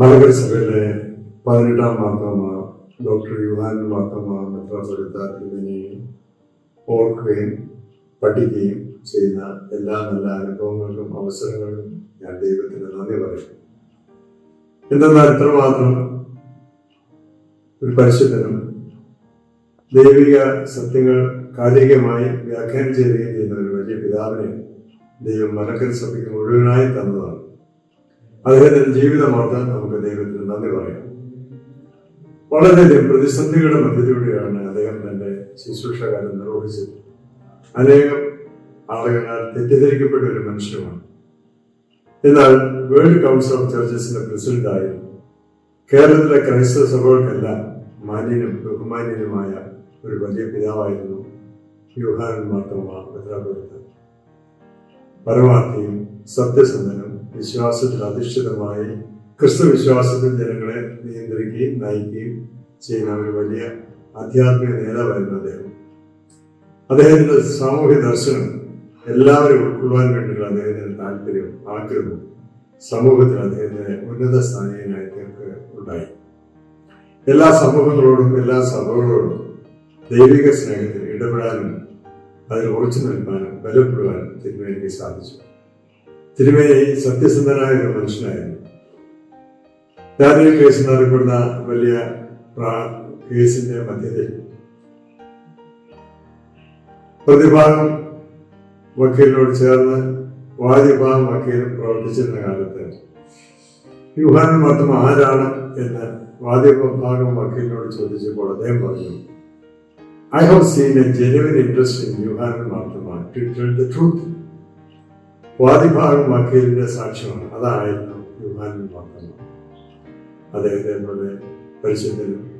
മലങ്കര സഭയിലെ പതിനെട്ടാം മാർത്തോമ ഡോക്ടർ യുഹാൻ മാർത്തോമ മെത്രാപൊലിത്ത തിരുമേനി ഓർക്കുകയും പഠിക്കുകയും ചെയ്യുന്ന എല്ലാ നല്ല അനുഭവങ്ങൾക്കും അവസരങ്ങൾക്കും ഞാൻ ദൈവത്തിന് നന്ദി പറയുന്നു. എന്തെന്നാൽ ഇത്രമാത്രം ഒരു പരിശുദ്ധനും ദൈവിക സത്യങ്ങൾ കാലികമായി വ്യാഖ്യാനം ചെയ്യുകയും ചെയ്യുന്ന ഒരു വലിയ പിതാവിനെ ദൈവം മലക്കര സഭയ്ക്ക് മുഴുവനായി തന്നതാണ്. അദ്ദേഹത്തിന്റെ ജീവിതം നമുക്ക് ദൈവത്തിന് നന്ദി പറയാം. വളരെയധികം പ്രതിസന്ധികളുടെ മധ്യത്തിലൂടെയാണ് അദ്ദേഹം തന്റെ ശുശ്രൂഷകാലം നിർവഹിച്ചത്. അനേകം ആളുകളാൽ തെറ്റിദ്ധരിക്കപ്പെട്ട ഒരു മനുഷ്യമാണ് എന്നാൽ വേൾഡ് കൗൺസിൽ ഓഫ് ചർച്ചസിന്റെ പ്രസിഡന്റായി കേരളത്തിലെ ക്രൈസ്തവ സഭകൾക്കെല്ലാം മാന്യനും ബഹുമാന്യനുമായ ഒരു വലിയ പിതാവായിരുന്നു യുഹാനൻ മാർത്തോമ പരമാർത്ഥിയും സത്യസന്ധനും വിശ്വാസത്തിൽ അധിഷ്ഠിതമായി ക്രിസ്തു വിശ്വാസത്തിൽ ജനങ്ങളെ നിയന്ത്രിക്കുകയും നയിക്കുകയും ചെയ്യുന്ന ഒരു വലിയ ആധ്യാത്മിക നേതാവായിരുന്നു അദ്ദേഹം. അദ്ദേഹത്തിന്റെ സാമൂഹ്യ ദർശനം എല്ലാവരും ഉൾക്കൊള്ളാൻ വേണ്ടിയുള്ള അദ്ദേഹത്തിന്റെ താല്പര്യവും ആഗ്രഹവും സമൂഹത്തിൽ അദ്ദേഹത്തിന് ഉന്നത സ്ഥാനീയനായി തീർക്ക് ഉണ്ടായി. എല്ലാ സമൂഹങ്ങളോടും എല്ലാ സഭകളോടും ദൈവിക സ്നേഹത്തിൽ ഇടപെടാനും അതിൽ ഉറച്ചു നിൽക്കാനും ബലപ്പെടുവാനും തിരുമേനിക്ക് സാധിച്ചു. തിരുമേനി സത്യസന്ധനായ ഒരു മനുഷ്യനായിരുന്നു. ഡാനിയൽ കേസ് എന്നറിയപ്പെടുന്ന വലിയ കേസിന്റെ മധ്യത്തിൽ പ്രതിഭാഗം വക്കീലിനോട് ചേർന്ന് വാദിഭാഗം വക്കീലും പ്രവർത്തിച്ചിരുന്ന കാലത്ത് യുഹാൻ മാത്രം ആരാണ് എന്ന് വാദിഭാഗം വക്കീലിനോട് ചോദിച്ചപ്പോൾ അദ്ദേഹം പറഞ്ഞു I have seen a genuine interest in Yuhan മാത്രമാണ് ടു ട്രൂത്ത് വാദിഭാഗം വക്കീലിന്റെ സാക്ഷ്യമാണ്. അതായിരുന്നു യുഹാനിൽ മാത്രം. അദ്ദേഹത്തെ പോലെ പരിശുദ്ധനും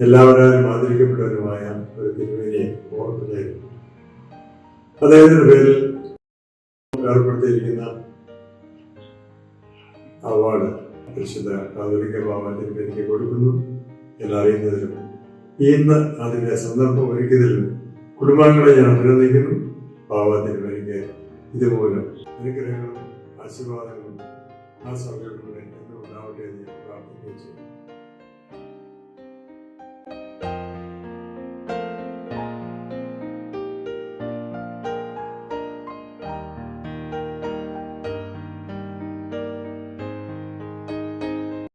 എല്ലാവരും ആദരിക്കപ്പെട്ടവരുമായ ഒരു തിരുവേനെ ഓർമ്മയായിരുന്നു അദ്ദേഹത്തിന്റെ പേരിൽ ഏർപ്പെടുത്തിയിരിക്കുന്ന അവാർഡ് പരിശുദ്ധ കാതോലിക്ക ഭാവത്തിന് എനിക്ക് കൊടുക്കുന്നു. എന്നറിയുന്നതിലും ഇന്ന് അതിന്റെ സന്ദർഭം ഒരുക്കിയതിലും കുടുംബാംഗങ്ങളെ ഞാൻ അഭിനന്ദിക്കുന്നു. ഭാവത്തിന് തിരുവേനിക്ക് ഇതുമൂലം അനുഗ്രഹങ്ങളും ആശീർവാദങ്ങളും ആ സഭയുടെ